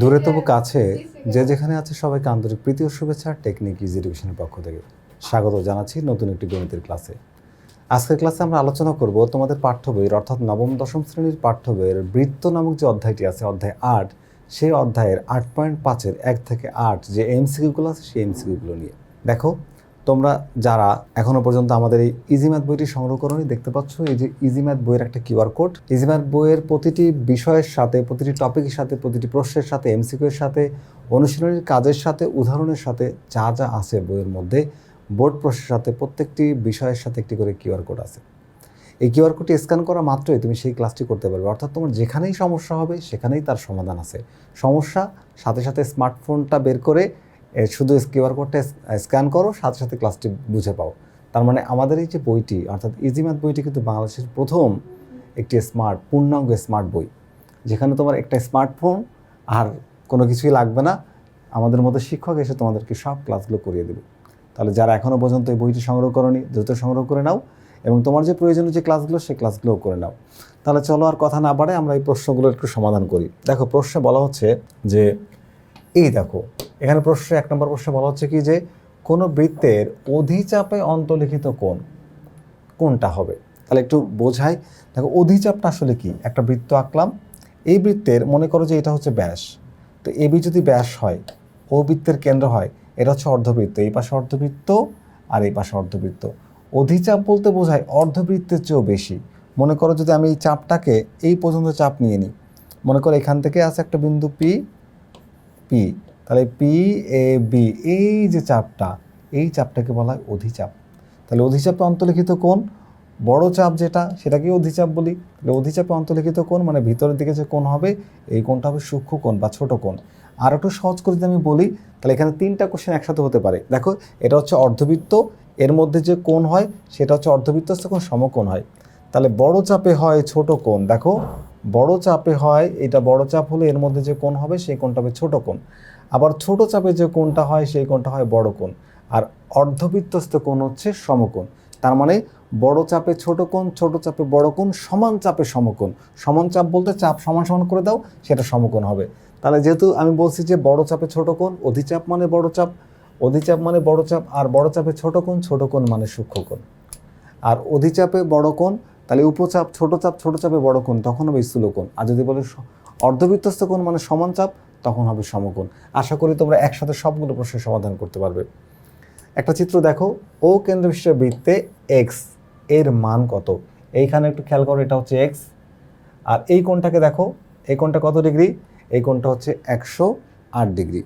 দূরে তবু কাছে, যে যেখানে আছে সবাইকে আন্তরিক প্রীতি ও শুভেচ্ছা টেকনিক ইজ এডুকেশনের পক্ষ থেকে। স্বাগত জানাচ্ছি নতুন একটি গণিতের ক্লাসে। আজকের ক্লাসে আমরা আলোচনা করব তোমাদের পাঠ্য বইয়ের, অর্থাৎ নবম, দশম শ্রেণির পাঠ্য বইয়ের বৃত্ত নামক যে অধ্যায়টি আছে, অধ্যায় আট, সেই অধ্যায়ের আট পয়েন্ট পাঁচের এক থেকে আট যে এমসিকিউগুলো আছে, সেই এমসিকিউগুলো নিয়ে। দেখো তোমরা যারা এখনও পর্যন্ত আমাদের এই ইজি ম্যাথ বইটি সংগ্রহ করনি, দেখতে পাচ্ছ এই যে ইজি ম্যাথ বইয়ের একটা কিউআর কোড। ইজি ম্যাথ বইয়ের প্রতিটি বিষয়ের সাথে, প্রতিটি টপিকের সাথে, প্রতিটি প্রশ্নের সাথে এমসিকিউ এর সাথে, অনুশীলনের কাজের সাথে, উদাহরণের সাথে যা যা আছে বইয়ের মধ্যে, বোর্ড প্রশ্নের সাথে, প্রত্যেকটি বিষয়ের সাথে একটি করে কিউআর কোড আছে। এই কিউআর কোডটি স্ক্যান করা মাত্রই তুমি সেই ক্লাসটি করতে পারবে। অর্থাৎ তোমার যেখানেই সমস্যা হবে, সেখানেই তার সমাধান আছে। সমস্যা, সাথে সাথে স্মার্টফোনটা বের করে শুধু কিউআর কোডটা স্ক্যান করো, সাথে সাথে ক্লাসটি বুঝে পাও। তার মানে আমাদের এই যে বইটি, অর্থাৎ ইজি ম্যাথ বইটি কিন্তু বাংলাদেশের প্রথম একটি স্মার্ট, পূর্ণাঙ্গ স্মার্ট বই। যেখানে তোমার একটা স্মার্টফোন আর কোনো কিছুই লাগবে না। আমাদের মতো শিক্ষক এসে তোমাদেরকে সব ক্লাসগুলো করিয়ে দেবে। তাহলে যারা এখনও পর্যন্ত এই বইটি সংগ্রহ করনি, দ্রুত সংগ্রহ করে নাও এবং তোমার যে প্রয়োজনীয় যে ক্লাসগুলো, সেই ক্লাসগুলোও করে নাও। তাহলে চলো আর কথা না বাড়ে আমরা এই প্রশ্নগুলো একটু সমাধান করি। দেখো, প্রশ্নে বলা হচ্ছে যে, এই দেখো এখানে প্রশ্ন, এক নম্বর প্রশ্নে বলা হচ্ছে কি যে, কোনো বৃত্তের অধিচাপে অন্তর্লিখিত কোণ কোনটা হবে? তাহলে একটু বোঝাই। দেখো, অধিচাপটা আসলে কি? একটা বৃত্ত আঁকলাম, এই বৃত্তের মনে করো যে এটা হচ্ছে ব্যাস। তো এবি যদি ব্যাস হয়, ও বৃত্তের কেন্দ্র হয়, এটা হচ্ছে অর্ধবৃত্ত। এই পাশে অর্ধবৃত্ত আর এই পাশে অর্ধবৃত্ত। অধিচাপ বলতে বোঝায় অর্ধবৃত্তের চেয়েও বেশি। মনে করো যদি আমি এই চাপটাকে এই পর্যন্ত চাপ নিয়ে নিই, মনে করো এখান থেকে আছে একটা বিন্দু পি পি তাহলে পি এ বি এই যে চাপটা, এই চাপটাকে বলা হয় অধিচাপ। তাহলে অধিচাপে অন্তর্লিখিত কোণ, বড় চাপ যেটা সেটাকে অধিচাপ বলি। তাহলে অধিচাপে অন্তর্লিখিত কোণ মানে ভিতরের দিকে যে কোণ হবে, এই কোণটা হবে সূক্ষ্ম কোণ বা ছোট কোণ। আর একটু সহজ করে যদি আমি বলি, তাহলে এখানে তিনটা কোশ্চেন একসাথে হতে পারে। দেখো, এটা হচ্ছে অর্ধবৃত্ত, এর মধ্যে যে কোণ হয়, সেটা হচ্ছে অর্ধবৃত্তস্থ কোণ, সমকোণ হয়। তাহলে বড় চাপে হয় ছোট কোণ, দেখো। বড় চাপে হয়, এটা বড় চাপ হলে এর মধ্যে যে কোণ হবে, সেই কোণটা হবে ছোট কোণ। আবার ছোট চাপে যে কোণটা হয়, সেই কোণটা হয় বড় কোণ। আর অর্ধবৃত্তস্থ কোণ হচ্ছে সমকোণ। তার মানে বড় চাপে ছোট কোণ, ছোট চাপে বড় কোণ, সমান চাপে সমকোণ। সমান চাপ বলতে চাপ সমান সমান করে দাও, সেটা সমকোণ হবে। তাহলে যেহেতু আমি বলছি যে বড় চাপে ছোট কোণ, অধিচাপ মানে বড় চাপ, অধিচাপ মানে বড় চাপ, আর বড় চাপে ছোট কোণ ছোট কোণ মানে সূক্ষ্ম কোণ। আর অধিচাপে বড় কোণ, তাহলে উপচাপ, ছোট চাপ, ছোট চাপে বড় কোণ, তখন হবে স্থূল কোণ। আর যদি বলে অর্ধবৃত্তস্থ কোণ মানে সমান চাপ তখন হবে সমকোণ। আশা করি তোমরা একসাথে সবগুলো প্রশ্নের সমাধান করতে পারবে। একটা চিত্র দেখো, ও কেন্দ্র বিশিষ্ট বৃত্তে এক্সের মান কত? এইখানে একটু খেয়াল করো, এটা হচ্ছে এক্স আর এই কোণটাকে দেখো, এই কোণটা কত ডিগ্রি? এই কোণটা হচ্ছে একশো আট ডিগ্রি।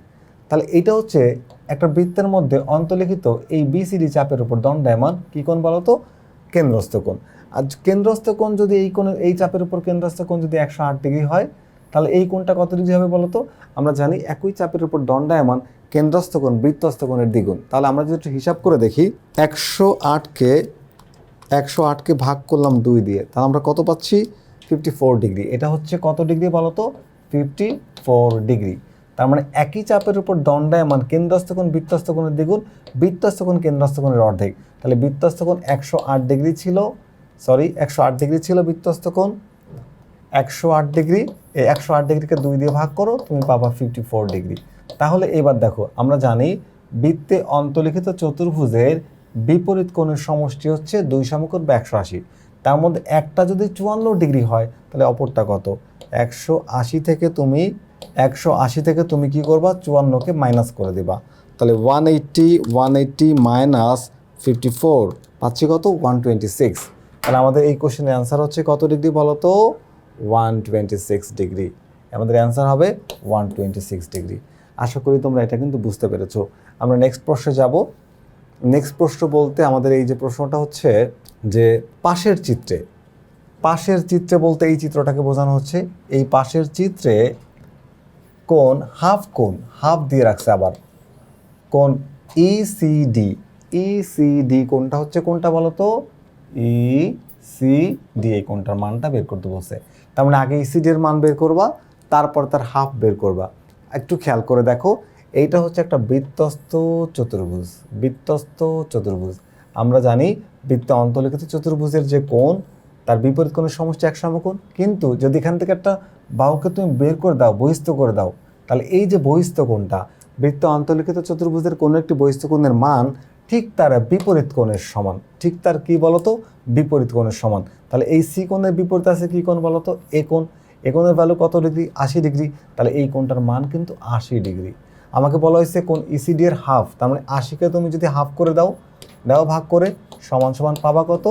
তাহলে এইটা হচ্ছে একটা বৃত্তের মধ্যে অন্তর্লিখিত এই বিসিডি চাপের উপর দণ্ডায়মান কী কোণ বলো তো? কেন্দ্রস্থ কোণ। আর কেন্দ্রস্থ কোণ যদি এই কোণের এই চাপের উপর কেন্দ্রস্থ কোণ যদি একশো আট ডিগ্রি হয় তাহলে এই কোণটা কত ডিগ্রি হবে বলো তো? আমরা জানি একই চাপের উপর দণ্ডায়মান কেন্দ্রস্থ কোণ বৃত্তস্থ কোণের দ্বিগুণ। তাহলে আমরা যদি একটু হিসাব করে দেখি, একশো আটকে একশো আটকে ভাগ করলাম দুই দিয়ে, তাহলে আমরা কত পাচ্ছি? Fifty four degree. এটা হচ্ছে কত ডিগ্রি বলো তো? Fifty four degree. তার মানে একই চাপের উপর দণ্ডায়মান কেন্দ্রস্থ কোণ বৃত্তস্থ কোণের দ্বিগুণ বৃত্তস্থ কোণ কেন্দ্রস্থ কোণের অর্ধেক। তাহলে বৃত্তস্থ কোণ একশো আট ডিগ্রি ছিল সরি একশো আট ডিগ্রি ছিল বৃত্তস্থ কোণ একশো আট ডিগ্রি এই একশো আট ডিগ্রিকে দুই দিয়ে ভাগ করো, তুমি পাবা ফিফটি ফোর ডিগ্রি। তাহলে এবার দেখো, আমরা জানি বৃত্তে অন্তলিখিত চতুর্ভুজের বিপরীত কোণের সমষ্টি হচ্ছে দুই সমকোণ বা একশো আশি। তার মধ্যে একটা যদি চুয়ান্ন ডিগ্রি হয়, তাহলে অপরটা কত? একশো আশি থেকে তুমি, একশো আশি থেকে তুমি কি করবা? চুয়ান্নকে মাইনাস করে দিবা। তাহলে one eighty one eighty minus fifty four পাচ্ছি কত? ওয়ান টোয়েন্টি সিক্স তাহলে আমাদের এই কোশ্চেনের অ্যান্সার হচ্ছে কত ডিগ্রি বলো তো ওয়ান টোয়েন্টি সিক্স ডিগ্রি আমাদের অ্যান্সার হবে ওয়ান টোয়েন্টি সিক্স ডিগ্রি আশা করি তোমরা এটা কিন্তু বুঝতে পেরেছ। আমরা নেক্সট প্রশ্নে যাব। নেক্সট প্রশ্ন বলতে আমাদের এই যে প্রশ্নটা হচ্ছে যে, পাশের চিত্রে পাশের চিত্রে বলতে এই চিত্রটাকে বোঝানো হচ্ছে, এই পাশের চিত্রে কোন হাফ কোন হাফ দিয়ে রাখছে আবার। কোন E ইসিডি ইসিডি কোনটা হচ্ছে কোনটা বলো তো? ই সি ডি এই কোনটার মানটা বের করতে বলছে তার মানে আগে ইসিডি এর মান বের করবা, তারপর তার হাফ বের করবা। একটু খেয়াল করে দেখো, এইটা হচ্ছে একটা বৃত্তস্থ চতুর্ভুজ বৃত্তস্থ চতুর্ভুজ। আমরা জানি বৃত্ত অন্তর্লিখিত চতুর্ভুজের যে কোণ, তার বিপরীত কোণের সমষ্টি এক সমকোণ। কিন্তু যদি এখান থেকে একটা বাহুকে তুমি বের করে দাও, বহিস্থ করে দাও, তাহলে এই যে বহিস্থ কোণটা, বৃত্ত অন্তর্লিখিত চতুর্ভুজের কোনো একটি বহিস্থ কোণের মান ঠিক তার বিপরীত কোণের সমান। ঠিক তার কি বলতো? বিপরীত কোণের সমান। তাহলে এই সি কোণের বিপরীত আছে কি কোণ বলতো? এ কোণ। এ কোণের ভ্যালু কত ডিগ্রি আশি ডিগ্রি তাহলে এই কোণটার মান কিন্তু আশি ডিগ্রি আমাকে বলা হয়েছে কোন ইসিডি এর হাফ তার মানে আশিকে তুমি যদি হাফ করে দাও দাও ভাগ করে সমান সমান পাবা কত?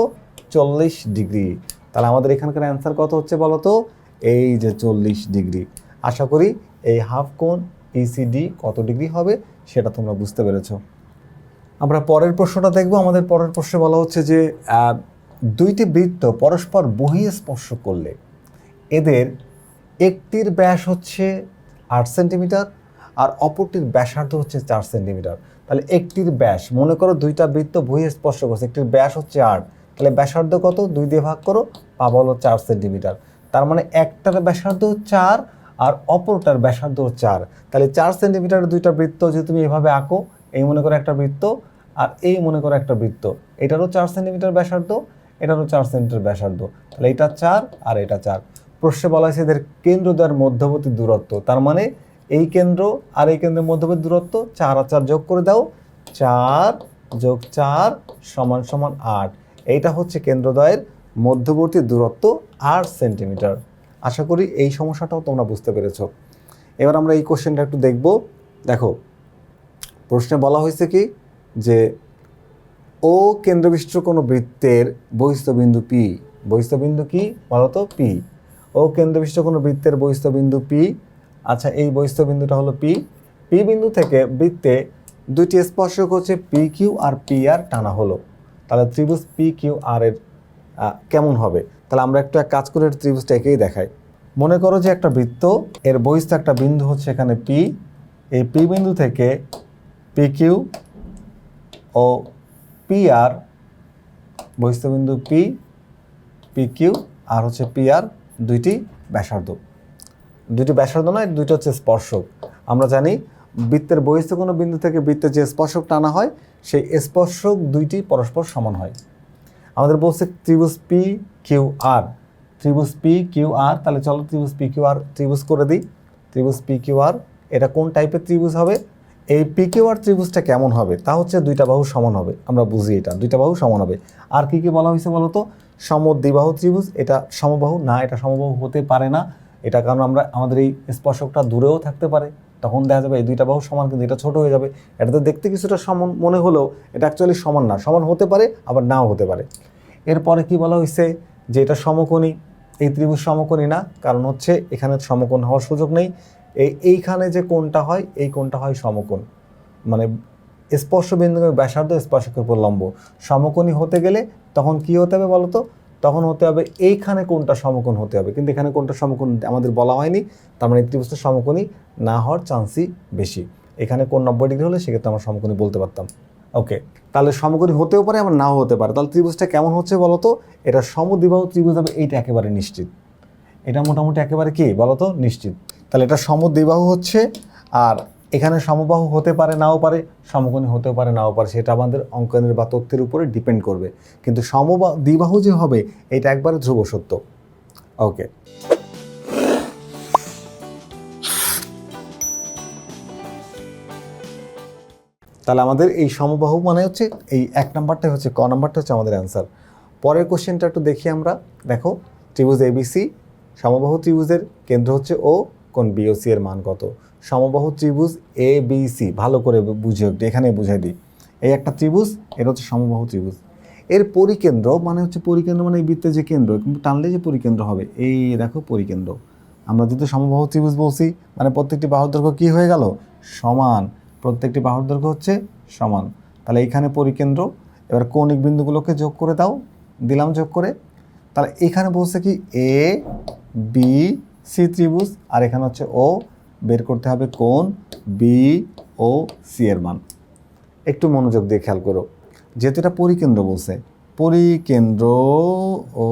চল্লিশ ডিগ্রি তাহলে আমাদের এখানকার অ্যান্সার কত হচ্ছে বলো তো এই যে চল্লিশ ডিগ্রি আশা করি এই হাফ কোণ ইসিডি কত ডিগ্রি হবে সেটা তোমরা বুঝতে পেরেছ। আমরা পরের প্রশ্নটা দেখব। আমাদের পরের প্রশ্নে বলা হচ্ছে যে দুইটি বৃত্ত পরস্পর বহিঃস্পর্শ করলে এদের একটির ব্যাস হচ্ছে আট সেন্টিমিটার আর অপরটির ব্যাসার্ধ হচ্ছে চার সেন্টিমিটার। তাহলে একটির ব্যাস, মনে করো দুইটা বৃত্ত বহিঃস্পর্শ করছে, একটির ব্যাস হচ্ছে আট। তাহলে ব্যাসার্ধ কত? দুই দিয়ে ভাগ করো পাবো হলো চার সেন্টিমিটার। তার মানে একটার ব্যাসার্ধ চার আর অপরটার ব্যাসার্ধ চার। তাহলে চার সেন্টিমিটার দুইটা বৃত্ত যদি তুমি এভাবে আঁকো এই মনে করো একটা বৃত্ত আর এই মনে করো একটা বৃত্ত। এটারও চার সেন্টিমিটার ব্যাসার্ধ, এটারও চার সেন্টিমিটার ব্যাসার্ধ। তাহলে এটা চার আর এটা চার। প্রশ্নে বলা হয়েছে এদের কেন্দ্র কেন্দ্রদ্বয়ের মধ্যবর্তী দূরত্ব। তার মানে এই কেন্দ্র আর এই কেন্দ্রের মধ্যবর্তী দূরত্ব চার আর চার যোগ করে দাও। চার যোগ চার সমান সমান আট। এইটা হচ্ছে কেন্দ্রদ্বয়ের মধ্যবর্তী দূরত্ব আট সেন্টিমিটার। আশা করি এই সমস্যাটাও তোমরা বুঝতে পেরেছ। এবার আমরা এই কোশ্চেনটা একটু দেখব। দেখো প্রশ্নে বলা হয়েছে কি? যে ও কেন্দ্রবিষ্ট কোনো বৃত্তের বহিস্থবিন্দু পি বহিস্থবিন্দু কি? বলতো পি ও কেন্দ্রবিষ্ট কোনো বৃত্তের বহিস্থবিন্দু পি আচ্ছা এই বহিস্থবিন্দুটা হলো পি পি বিন্দু থেকে বৃত্তে দুইটি স্পর্শক হচ্ছে পি কিউ আর পি আর টানা হলো। তাহলে ত্রিভুজ পি কিউ আর এর কেমন হবে? তাহলে আমরা একটা কাজ করে ত্রিভুজটা এঁকেই দেখাই। মনে করো যে একটা বৃত্ত, এর বহিস্থ একটা বিন্দু হচ্ছে এখানে পি এই পি বিন্দু থেকে কিউ ও পি আর বহিস্থবিন্দু পি কিউ আর হচ্ছে আর দুইটি ব্যাসার্ধ। দুইটি ব্যাসার্ধ নয়, দুইটা হচ্ছে স্পর্শক। আমরা জানি বৃত্তের বহিস্থ কোনো বিন্দু থেকে বৃত্তের যে স্পর্শক টানা হয়, সেই স্পর্শক দুইটি পরস্পর সমান হয়। আমাদের বলছে ত্রিভুজ পি কিউ আর ত্রিভুজ পি কিউ আর তাহলে চলো ত্রিভুজ পি কিউ আর ত্রিভুজ করে দিই। ত্রিভুজ পি কিউ আর এটা কোন টাইপের ত্রিভুজ হবে? এই পি কিউ আর ত্রিভুজটা কেমন হবে? তা হচ্ছে দুইটা বাহু সমান হবে। আমরা বুঝি এটা। দুইটা বাহু সমান হবে। আর কি কি বলা হয়েছে বলতো? সমদ্বিবাহু ত্রিভুজ, এটা সমবাহু। না, এটা সমবাহু হতে পারে না। এটা কারণ আমরা, আমাদের এই স্পর্শকটা দূরেও থাকতে পারে। তখন দেখা যাবে এই দুইটা বাহু সমান, কিন্তু এটা ছোট হয়ে যাবে। এটা তো দেখতে কিছুটা সমান মনে হলেও এটা অ্যাকচুয়ালি সমান না। সমান হতে পারে, আবার নাও হতে পারে। এরপরে কি বলা হয়েছে? যে এটা সমকোণী। এই ত্রিভুজ সমকোণী না। কারণ হচ্ছে এখানে সমকোণ হওয়ার সুযোগ নেই। এই এইখানে যে কোণটা হয়, এই কোণটা হয় সমকোণ। মানে স্পর্শ বিন্দু ব্যাসার্ধ, স্পর্শকের উপর লম্ব। সমকোণী হতে গেলে তখন কি হতে হবে বলো তো তখন হতে হবে এইখানে কোনটা সমকোণ হতে হবে। কিন্তু এখানে কোনটা সমকোণ আমাদের বলা হয়নি। তার মানে ত্রিভুজটা সমকোণী না হওয়ার চান্সই বেশি। এখানে কোন নব্বই ডিগ্রি হলে সেক্ষেত্রে আমরা সমকোণী বলতে পারতাম। ওকে, তাহলে সমকোণী হতেও পারে, আবার নাও হতে পারে। তাহলে ত্রিভুজটা কেমন হচ্ছে বলো তো এটা সমদ্বিবাহু ত্রিভুজ হবে এইটা একেবারে নিশ্চিত। এটা মোটামুটি একেবারে কি বলো তো নিশ্চিত। তাহলে এটা সমদ্বিবাহু হচ্ছে, আর এখানে সমবাহু হতে পারে, নাও পারে, সমকোণী হতেও পারে, নাও পারে, সেটা আমাদের অঙ্কনের বা তথ্যের উপরে ডিপেন্ড করবে। কিন্তু সমবা দ্বিবাহু যে হবে, এটা একবারে ধ্রুব সত্য। ওকে তাহলে আমাদের এই সমবাহু মানে হচ্ছে, এই এক নাম্বারটাই হচ্ছে, ক নাম্বারটা হচ্ছে আমাদের অ্যান্সার পরের কোশ্চেনটা একটু দেখি আমরা। দেখো, ত্রিভুজ এবিসি সমবাহু ত্রিভুজের কেন্দ্র হচ্ছে ও কোন বিওসি এর মান কত? সমবাহু ত্রিভুজ এ বি সি ভালো করে বুঝে এখানে বুঝাই দিই। এই একটা ত্রিভুজ, এটা হচ্ছে সমবাহু ত্রিভুজ। এর পরিকেন্দ্র মানে হচ্ছে পরিকেন্দ্র মানে এই বৃত্তের যে কেন্দ্র কিন্তু টানলে যে পরিকেন্দ্র হবে, এই দেখো পরিকেন্দ্র। আমরা যদি সমবাহু ত্রিভুজ বলছি মানে প্রত্যেকটি বাহুর দৈর্ঘ্য কী হয়ে গেল? সমান। প্রত্যেকটি বাহুর দৈর্ঘ্য হচ্ছে সমান। তাহলে এইখানে পরিকেন্দ্র, এবার কৌণিক বিন্দুগুলোকে যোগ করে দাও, দিলাম যোগ করে। তাহলে এখানে বলছে কি এ বি সি ত্রিভুজ, আর এখানে হচ্ছে ও বের করতে হবে কোন বি ও সি এর মান। একটু মনোযোগ দিয়ে খেয়াল করো, যেহেতু এটা পরিকেন্দ্র বলছে, পরিকেন্দ্র ও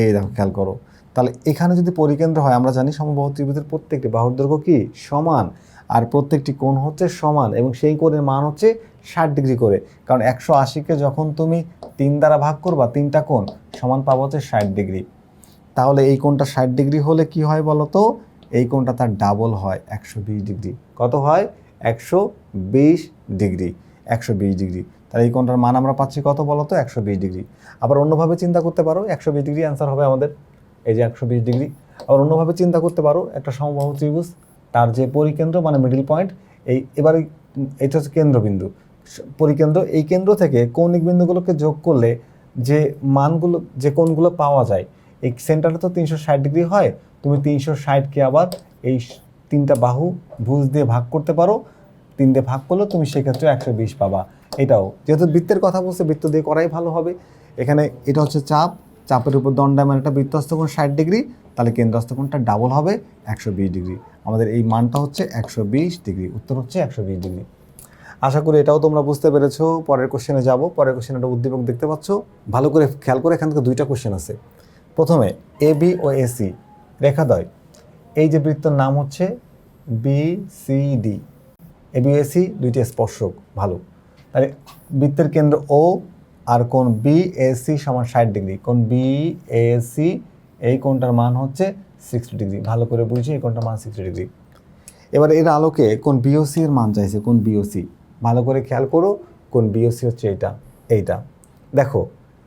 এই দেখো খেয়াল করো। তাহলে এখানে যদি পরিকেন্দ্র হয়, আমরা জানি সমবাহু ত্রিভুজের প্রত্যেকটি বাহুর দৈর্ঘ্য কি? সমান। আর প্রত্যেকটি কোণ হচ্ছে সমান, এবং সেই কোণের মান হচ্ছে ষাট ডিগ্রি করে। কারণ একশো আশিকে যখন তুমি তিন দ্বারা ভাগ করবা, তিনটা কোণ, সমান পাবো হচ্ছে ষাট ডিগ্রি। তাহলে এই কোণটা ষাট ডিগ্রি হলে কি হয় বলো তো এই কোণটা তার ডাবল হয় একশো বিশ ডিগ্রি। কত হয়? একশো বিশ ডিগ্রি। একশো বিশ ডিগ্রি। তাহলে এই কোণটার মান আমরা পাচ্ছি কত বলো তো একশো ডিগ্রি। আবার অন্যভাবে চিন্তা করতে পারো, একশো বিশ ডিগ্রি অ্যান্সার হবে আমাদের। এই যে একশো বিশ ডিগ্রি। আবার অন্যভাবে চিন্তা করতে পারো, একটা সমবাহু ত্রিভুজ, তার যে পরিকেন্দ্র মানে মিডিল পয়েন্ট এই এবার এটা হচ্ছে কেন্দ্রবিন্দু। পরিকেন্দ্র, এই কেন্দ্র থেকে কৌণিক বিন্দুগুলোকে যোগ করলে যে মানগুলো, যে কোণগুলো পাওয়া যায় এই সেন্টারটা তো তিনশো ষাট ডিগ্রি হয়, তুমি তিনশো ষাটকে আবার এই তিনটা বাহু ভুজ দিয়ে ভাগ করতে পারো, তিন দিয়ে ভাগ করলে তুমি সেক্ষেত্রে একশো বিশ পাবা। এটাও, যেহেতু বৃত্তের কথা বলছে, বৃত্ত দিয়ে করাই ভালো হবে। এখানে এটা হচ্ছে চাপ, চাপের উপর দণ্ডায়মান একটা বৃত্তস্থ কোণ ষাট ডিগ্রি তাহলে কেন্দ্রস্থ কোণটা ডাবল হবে একশো বিশ ডিগ্রি আমাদের এই মানটা হচ্ছে একশো বিশ ডিগ্রি উত্তর হচ্ছে একশো বিশ ডিগ্রি আশা করি এটাও তোমরা বুঝতে পেরেছ। পরের কোশ্চেনে যাব। পরের কোশ্চেনে একটা উদ্দীপক দেখতে পাচ্ছ। ভালো করে খেয়াল করে এখান থেকে দুইটা কোশ্চেন আছে। প্রথমে এ বি ও এসি রেখাদ্বয়। এই যে বৃত্তর নাম হচ্ছে B C D A B AC দুইটি স্পর্শক, ভালো। তাহলে বৃত্তের কেন্দ্র ও আর কোন বি এসি সমান ষাট ডিগ্রি। কোন বি এসি এই কোনটার মান হচ্ছে সিক্সটি ডিগ্রি। ভালো করে বুঝি এই কোনটার মান সিক্সটি ডিগ্রি। এবার এর আলোকে কোন বিওসি এর মান চাইছে কোন বিওসি ভালো করে খেয়াল করো কোন বিওসি হচ্ছে এইটা এইটা। দেখো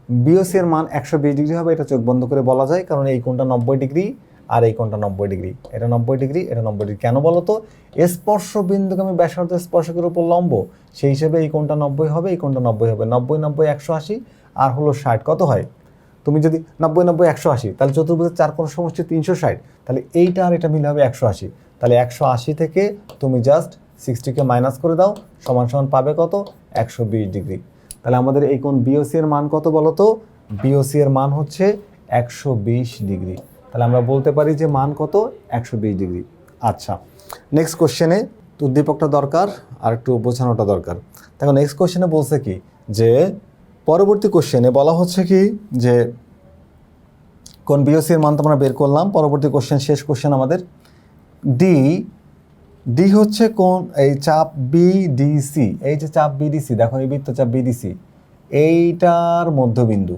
বিওসি এর মান একশো বিশ ডিগ্রি হবে, এটা চোখ বন্ধ করে বলা যায়, কারণ এই কোনটা নব্বই ডিগ্রি আর এই কোনটা নব্বই ডিগ্রি। এটা নব্বই ডিগ্রি, এটা নব্বই ডিগ্রি। কেন বলো তো? স্পর্শ বিন্দুকে আমি ব্যাসার্ধ স্পর্শকের উপর লম্ব, সেই হিসেবে এই কোনটা নব্বই হবে, এই কোনটা নব্বই হবে। নব্বই নব্বই, একশো আশি আর হলো ষাট, কত হয়? তুমি যদি নব্বই নব্বই, একশো আশি, তাহলে চতুর্ভুজের চার কোণ সমষ্টি তিনশো ষাট, তাহলে এইটা আর এটা মিলে হবে একশো আশি। তাহলে একশো আশি থেকে তুমি জাস্ট সিক্সটিকে মাইনাস করে দাও, সমান সমান পাবে কত? একশো বিশ ডিগ্রি। তাহলে আমাদের এই কোন বিওসি এর মান কত বলো তো বিওসি এর মান হচ্ছে একশো বিশ ডিগ্রি। তাহলে আমরা বলতে পারি যে মান কত? একশো বিশ ডিগ্রি। আচ্ছা নেক্সট কোশ্চেনে উদ্দীপকটা দরকার আর একটু বোঝানোটা দরকার। দেখো নেক্সট কোশ্চেনে বলছে কি যে, পরবর্তী কোশ্চেনে বলা হচ্ছে কি যে কোন বিওসি এর মান তো আমরা বের করলাম। পরবর্তী কোশ্চেন শেষ কোশ্চেন আমাদের ডি ডি হচ্ছে কোন? এই চাপ বিডিসি এই যে চাপ বিডিসি দেখো এই বৃত্ত চাপ বিডিসি এইটার মধ্যবিন্দু।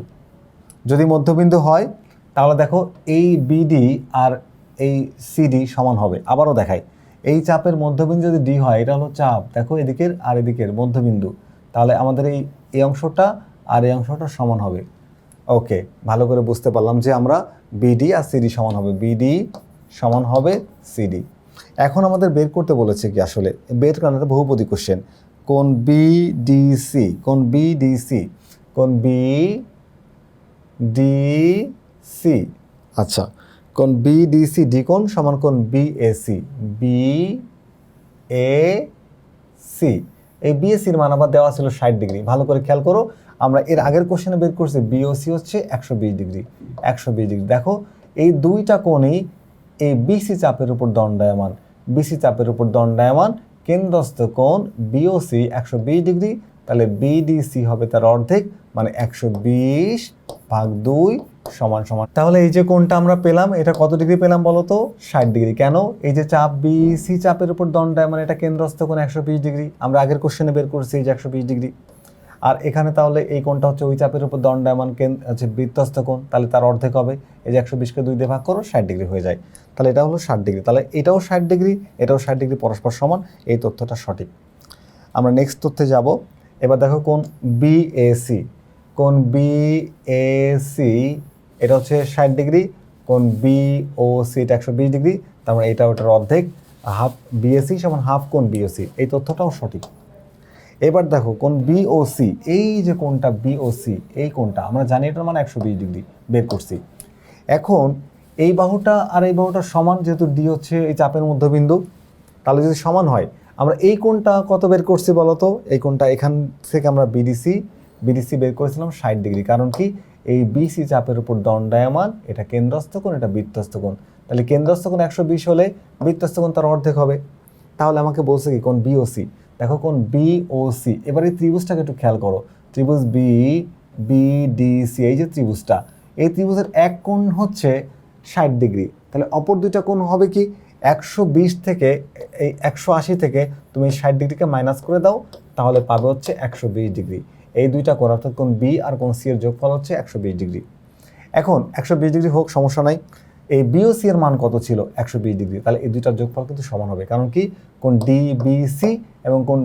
যদি মধ্যবিন্দু হয়, তাহলে দেখো এই বিডি আর এই সিডি সমান হবে। আবারও দেখাই। এই চাপের মধ্যবিন্দু যদি ডি হয়, এটা হলো চাপ। দেখো এদিকের আর এদিকের মধ্যবিন্দু। তাহলে আমাদের এই এই অংশটা আর এই অংশটা সমান হবে। ওকে, ভালো করে বুঝতে পারলাম যে আমরা বিডি আর সিডি সমান হবে। বিডি সমান হবে সিডি এখন আমাদের বের করতে বলেছে কি আসলে, বের করানো একটা বহুপদী কোশ্চেন কোন বিডিসি কোন বি ডি সি কোন বি ডি সি আচ্ছা কোন বি ডি সি ডি কোন সমান কোন B A C B A C এই বিএসির মান আবার দেওয়া ছিল ষাট ডিগ্রি, ভালো করে খেয়াল করো, আমরা এর আগের কোশ্চেনে বের করছি বিওসি হচ্ছে একশো বিশ ডিগ্রি, একশো বিশ ডিগ্রি, দেখো, এই দুইটা কোণেই এই বিসি চাপের উপর দণ্ডায়মান। বিসি চাপের উপর দণ্ডায়মান, কেন্দ্রস্থ কোণ বিওসি একশো বিশ ডিগ্রি, তাহলে বিডিসি হবে তার অর্ধেক মানে একশো বিশ ভাগ দুই সমান সমান। তাহলে এই যে কোণটা আমরা পেলাম, এটা কত ডিগ্রি পেলাম বলো তো? ষাট ডিগ্রি। কেন? এই যে চাপ বিসি চাপের উপর দণ্ডায়মান এটা কেন্দ্রস্থ কোণ একশো বিশ ডিগ্রি। আমরা আগের কোশ্চেনে বের করছি এই যে একশো বিশ ডিগ্রি। আর এখানে তাহলে এই কোণটা হচ্ছে ওই চাপের উপর দণ্ডায়মান কেন হচ্ছে বৃত্তস্থ কোণ, তাহলে তার অর্ধেক হবে। এই যে একশো বিশকে দুই দিয়ে ভাগ করো, ষাট ডিগ্রি হয়ে যায়। তাহলে এটা হলো ষাট ডিগ্রি। তাহলে এটাও ষাট ডিগ্রি, এটাও ষাট ডিগ্রি পরস্পর সমান, এই তথ্যটা সঠিক। আমরা নেক্সট তথ্যে যাব। এবার দেখো কোন বিএসি কোন বিএসি এটা হচ্ছে ষাট ডিগ্রি, কোন বিওসি এটা একশো বিশ ডিগ্রি, তার মানে এটা ওটার অর্ধেক হাফ বিএসি সমান হাফ কোন বিওসি এই তথ্যটাও সঠিক। এবার দেখো কোন বিওসি এই যে কোনটা বিওসি এই কোনটা, আমরা জানি এটার মানে একশো বিশ ডিগ্রি, বের করছি। এখন এই বাহুটা আর এই বাহুটা সমান যেহেতু ডি হচ্ছে এই চাপের মধ্যবিন্দু, তাহলে যদি সমান হয়, আমরা এই কোনটা কত বের করছি বলো তো এই কোনটা এখান থেকে আমরা বিডিসি বিডিসি বের করেছিলাম ষাট ডিগ্রি। কারণ কি? এই বিসি চাপের উপর দণ্ডায়মান এটা কেন্দ্রস্থ কোণ, এটা বৃত্তস্থ কোণ। তাহলে কেন্দ্রস্থ কোণ একশো বিশ হলে বৃত্তস্থ কোণ তার অর্ধেক হবে। তাহলে আমাকে বলছে কি কোন বিওসি দেখো কোন বিওসি এবার এই ত্রিভুজটাকে একটু খেয়াল করো। ত্রিভুজ বি বিডিসি এই যে ত্রিভুজটা, এই ত্রিভুজের এক কোণ হচ্ছে ষাট ডিগ্রি। তাহলে অপর দুইটা কোণ হবে কি? একশো বিশ থেকে, এই একশো আশি থেকে তুমি ষাট ডিগ্রিকে মাইনাস করে দাও, তাহলে পাবে হচ্ছে একশো বিশ ডিগ্রি। এই দুইটা কোণ, অর্থাৎ কোন বি আর কোন সি এর যোগফল হচ্ছে একশো বিশ ডিগ্রি। এখন একশো বিশ ডিগ্রি হোক, সমস্যা নাই। এই বিওসি এর মান কত ছিল? একশো বিশ ডিগ্রি। তাহলে এই দুইটার যোগফল কিন্তু সমান হবে। কারণ কি? কোন ডি বি সি এবং কোন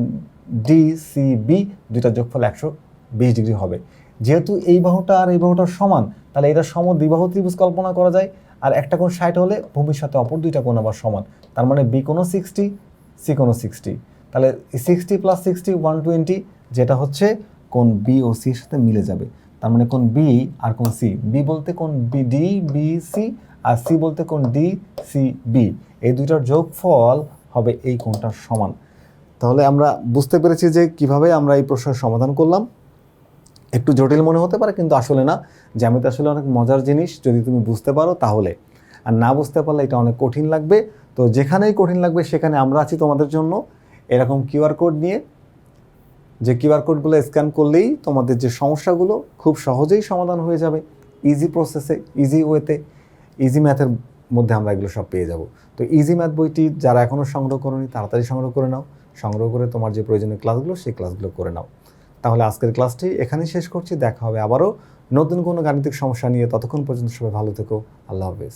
ডি সি বি দুইটার যোগফল একশো বিশ ডিগ্রি হবে। যেহেতু এই বাহুটা আর এই বাহুটা সমান, তাহলে এটা সম দ্বিবাহু ত্রিভুজ কল্পনা করা যায়। আর একটা কোণ ষাট হলে সাথে অপর দুইটা কোণ আবার সমান। তার মানে বি কোনো সিক্সটি সি কোনো সিক্সটি তাহলে sixty plus sixty one twenty যেটা হচ্ছে কোন বি ও সির সাথে মিলে যাবে। তার মানে কোন বি আর কোন সি বি বলতে কোন বি ডি বি সি আর সি বলতে কোন ডি সি বি এই দুইটার যোগফল হবে এই কোণটার সমান। তাহলে আমরা বুঝতে পেরেছি যে কীভাবে আমরা এই প্রশ্নের সমাধান করলাম। একটু জটিল মনে হতে পারে, কিন্তু আসলে না। জ্যামিতি আসলে অনেক মজার জিনিস, যদি তুমি বুঝতে পারো তাহলে। আর না বুঝতে পারলে এটা অনেক কঠিন লাগবে। তো যেখানেই কঠিন লাগবে সেখানে আমরা আছি তোমাদের জন্য। এরকম কিউআর কোড নিয়ে। যে কিউআর কোডগুলো স্ক্যান করলেই তোমাদের যে সমস্যাগুলো খুব সহজেই সমাধান হয়ে যাবে। ইজি প্রসেসে, ইজি ওয়েতে, ইজি ম্যাথের মধ্যে আমরা এগুলো সব পেয়ে যাব। তো ইজি ম্যাথ বইটি যারা এখনও সংগ্রহ করোনি, তাড়াতাড়ি সংগ্রহ করে নাও। সংগ্রহ করে তোমার যে প্রয়োজনীয় ক্লাসগুলো, সেই ক্লাসগুলো করে নাও। তাহলে আজকের ক্লাসটি এখানেই শেষ করছি। দেখা হবে আবারও। নতুন কোনো গাণিতিক সমস্যা নিয়ে ততক্ষণ পর্যন্ত সবাই ভালো থেকো। আল্লাহ হাফেজ।